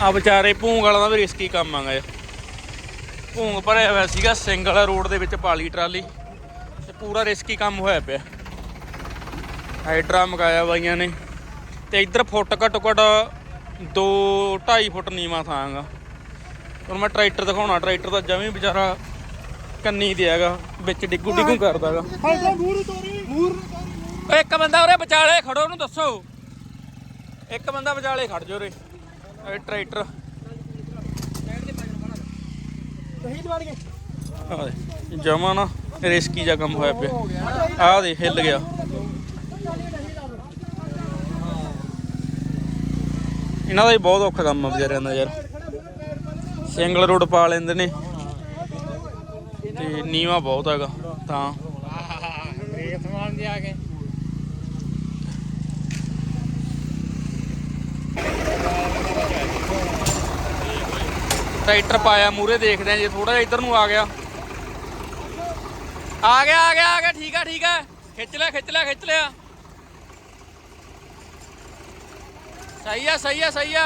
ਆ ਵਿਚਾਰੇ ਭੂੰਗ ਵਾਲਾ ਦਾ ਵੀ ਰਿਸਕੀ ਕੰਮ ਆਗਾ ਇਹ ਭੂੰਗ ਭਰਿਆ ਹੋਇਆ ਸੀਗਾ ਸਿੰਗਲ ਰੋਡ ਦੇ ਵਿੱਚ ਪਾਲੀ ਟਰਾਲੀ। ਤੇ ਪੂਰਾ ਰਿਸਕੀ ਕੰਮ ਹੋਇਆ ਪਿਆ। ਹਾਈਡਰਾ ਮਗਾਇਆ ਬਾਈਆਂ ਨੇ। ਤੇ ਇੱਧਰ ਫੁੱਟ ਘੱਟੋ ਘੱਟ 2 2.5 ਫੁੱਟ ਨੀਵਾ ਥਾਂਗਾ ਹੁਣ ਮੈਂ ਟਰੈਕਟਰ ਦਿਖਾਉਣਾ ਟਰੈਕਟਰ ਦਾ ਜਮੀ ਵਿਚਾਰਾ ਕੰਨੀ ਤੇ ਹੈਗਾ ਵਿੱਚ ਡਿੱਗੂ ਡਿੱਗੂ ਕਰਦਾਗਾ ਫਾਇਦਾ ਮੂਰ ਤੋਰੀ ਮੂਰ ਓਏ ਇੱਕ ਬੰਦਾ ਉਰੇ ਵਿਚਾਲੇ ਖੜੋ ਉਹਨੂੰ ਦੱਸੋ। ਇੱਕ ਬੰਦਾ ਵਿਚਾਲੇ ਖੜ ਜੋ ਰੇ ਇਹ ਟਰੈਕਟਰ। ਜਮਾ ਨਾ ਰਿਸਕੀ ਜਿਹਾ ਕੰਮ ਹੋਇਆ ਪਿਆ। ਆਹ ਦੇ ਹਿੱਲ ਗਿਆ। ਇਹਨਾਂ ਦਾ ਹੀ ਬਹੁਤ ਔਖਾ ਕੰਮ ਆ ਵਿਚਾਰਿਆਂ ਦਾ ਯਾਰ। ਸਿੰਗਲ ਰੋਡ ਪਾ ਲੈਂਦੇ ਨੇ। ਤੇ ਨੀਵਾ ਬਹੁਤ ਹੈਗਾ, ਤਾਂ। ਬ੍ਰੇਕ ਸਮਾਨ ਦੇ ਆ ਕੇ। ਟਰੈਕਟਰ ਪਾਇਆ ਮੂਰੇ ਦੇਖਦੇ ਆ ਜੇ ਥੋੜਾ ਜਿਹਾ ਇੱਧਰ ਨੂੰ ਆ ਗਿਆ। ਆ ਗਿਆ ਆ ਗਿਆ ਆ ਗਿਆ ਠੀਕ ਆ ਠੀਕ ਆ। ਖਿੱਚ ਲਿਆ ਖਿੱਚ ਲਿਆ ਖਿੱਚ ਲਿਆ। ਸਹੀ ਆ ਸਹੀ ਆ ਸਹੀ ਆ।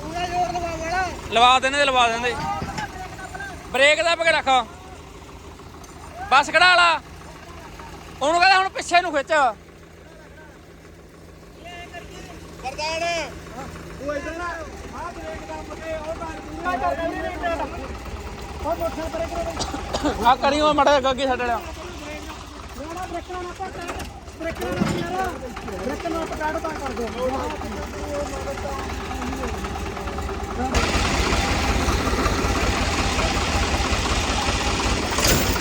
ਪੂਰਾ ਜੋਰ ਲਵਾ ਵਾਲਾ। ਲਵਾ ਦੇਣੇ ਲਵਾ ਦਿੰਦੇ। ਬ੍ਰੇਕ ਦਾ ਪਕੇ ਰੱਖ। ਬਸ ਕਢਾ ਲਾ। ਉਹਨੂੰ ਕਹਿੰਦਾ ਹੁਣ ਪਿੱਛੇ ਨੂੰ ਖਿੱਚ। ਵਰਦਾਨ ਉਹ ਇਧਰ ਨਾ ਆ ਬ੍ਰੇਕ ਦਾ ਪਕੇ ਉਹ ਬਾਹਰ ਪੂਰਾ ਕਰ ਨਹੀਂ ਨਹੀਂ ਉਹ ਮੋਟਰ ਬ੍ਰੇਕ ਨਾ ਆ ਕਰੀ ਉਹ ਮੜਾ ਅੱਗੇ ਛੱਡ ਲਿਆ। ਨਾ ਬ੍ਰੇਕ ਨਾ ਪਾ ਬ੍ਰੇਕ ਨਾ ਯਾਰ। ਬ੍ਰੇਕ ਨਾ ਪਕਾੜ ਤਾਂ ਕਰ ਦੋ।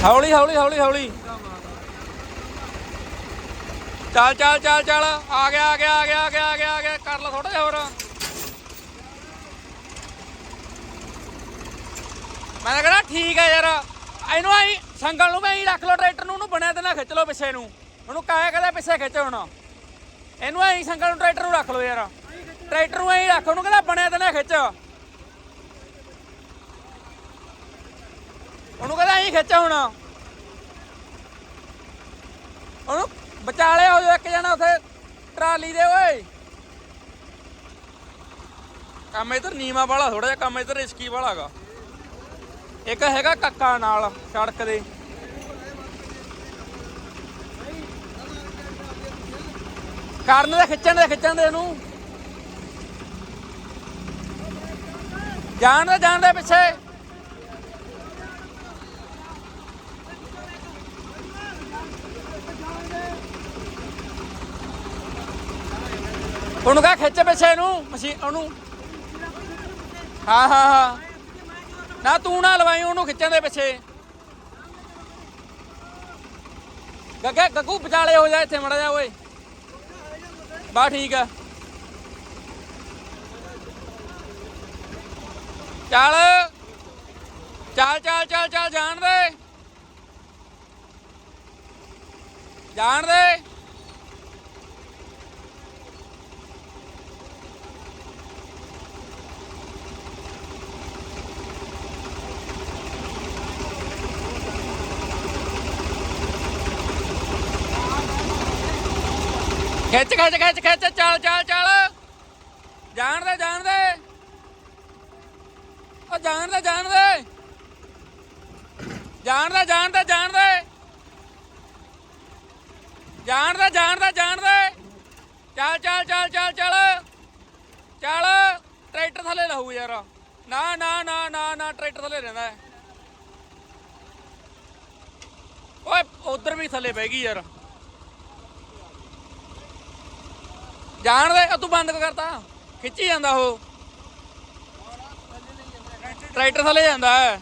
ਹੌਲੀ ਹੌਲੀ ਹੌਲੀ ਹੌਲੀ। ਚੱਲ ਚੱਲ ਚੱਲ ਚੱਲ। ਆ ਗਿਆ ਆ ਗਿਆ ਆ ਗਿਆ ਆ ਗਿਆ ਆ ਗਿਆ ਆ ਗਿਆ। ਕਰ ਲਾ ਥੋੜਾ ਜਿਹਾ ਹੋਰ। ਮੈਂ ਕਹਿੰਦਾ ਠੀਕ ਹੈ ਯਾਰ। ਇਹਨੂੰ ਆਈ ਸੰਗਲ ਨੂੰ ਮੈਂ ਹੀ ਰੱਖ ਲਓ ਟਰੈਕਟਰ ਨੂੰ, ਉਹਨੂੰ ਬਣਿਆ ਤੇ ਨਾ ਖਿੱਚ ਲਓ ਪਿੱਛੇ ਨੂੰ। ਉਹਨੂੰ ਕਾਇਆ ਕਹਦਾ ਪਿੱਛੇ ਖਿੱਚ ਹੁਣ। ਇਹਨੂੰ ਐਂ ਸੰਗਲ ਨੂੰ ਟਰੈਕਟਰ ਨੂੰ ਰੱਖ ਲਓ ਯਾਰ। ਟਰੈਕਟਰ ਨੂੰ ਐਂ ਰੱਖ, ਉਹਨੂੰ ਕਹਿੰਦਾ ਬਣਿਆ ਤੇ ਨਾ ਖਿੱਚ। ਉਹਨੂੰ ਕਹਿੰਦਾ ਐਂ ਖਿੱਚ ਹੁਣ। ਉਹਨੂੰ ਵਿਚਾਲੇ ਹੋ ਜਾ ਇੱਕ ਜਣਾ ਉਥੇ, ਟਰਾਲੀ ਦੇ, ਓਏ। ਕੰਮ ਇਧਰ ਨੀਮਾ ਵਾਲਾ ਥੋੜਾ ਜਿਹਾ ਕੰਮ ਇਧਰ ਰਿਸਕੀ ਵਾਲਾ ਇੱਕ ਹੈਗਾ ਕੱਕਾ ਨਾਲ, ਸੜਕ ਦੇ। ਕਰਨ ਦੇ, ਖਿੱਚਣ ਦੇ ਖਿੱਚਣ ਦੇ ਇਹਨੂੰ। ਜਾਣ ਦੇ ਜਾਣ ਦੇ ਪਿੱਛੇ। ਉਹਨੂੰ ਕਹ ਖਿੱਚ ਪਿੱਛੇ ਨੂੰ ਮਸ਼ੀਨ ਉਹਨੂੰ। ਹਾਂ ਹਾਂ ਹਾਂ। ਨਾ ਤੂੰ ਨਾ ਲਵਾਈ ਉਹਨੂੰ ਖਿੱਚਣ ਦੇ ਪਿੱਛੇ। ਗੱਗਾ, ਗੱਗੂ ਵਿਚਾਲੇ ਹੋ ਜਾ ਇੱਥੇ ਮੜਾ ਜਾ, ਓਏ। ਬਾ ਠੀਕ ਆ। ਚੱਲ। ਚੱਲ ਚੱਲ ਚੱਲ ਚੱਲ, ਜਾਣ ਦੇ। ਜਾਣ ਦੇ। ਖਿੱਚ ਖਿੱਚ ਖਿੱਚ ਖਿੱਚ, ਚੱਲ ਚੱਲ ਚੱਲ। ਜਾਣ ਦੇ ਜਾਣ ਦੇ। ਉਹ ਜਾਣ ਦੇ ਜਾਣ ਦੇ। ਜਾਣ ਦੇ ਜਾਣ ਦੇ ਜਾਣ ਦੇ। ਜਾਣ ਦੇ ਜਾਣ ਦੇ ਜਾਣ ਦੇ। ਚੱਲ ਚੱਲ ਚੱਲ ਚੱਲ ਚੱਲ। ਚੱਲ। ਟਰੈਕਟਰ ਥੱਲੇ ਰਹੂ ਯਾਰ। ਨਾ ਨਾ ਨਾ ਨਾ ਨਾ, ਟਰੈਕਟਰ ਥੱਲੇ ਰਹਿੰਦਾ ਹੈ। ਓਏ, ਉਧਰ ਵੀ ਥੱਲੇ ਬਹਿ ਗਈ ਯਾਰ। ਜਾਣ ਦੇ ਉਹ ਤੂੰ ਬੰਦ ਕਿਉਂ ਕਰਤਾ? ਖਿੱਚੀ ਜਾਂਦਾ ਉਹ। ਟਰੈਕਟਰ ਥੱਲੇ ਜਾਂਦਾ ਹੈ।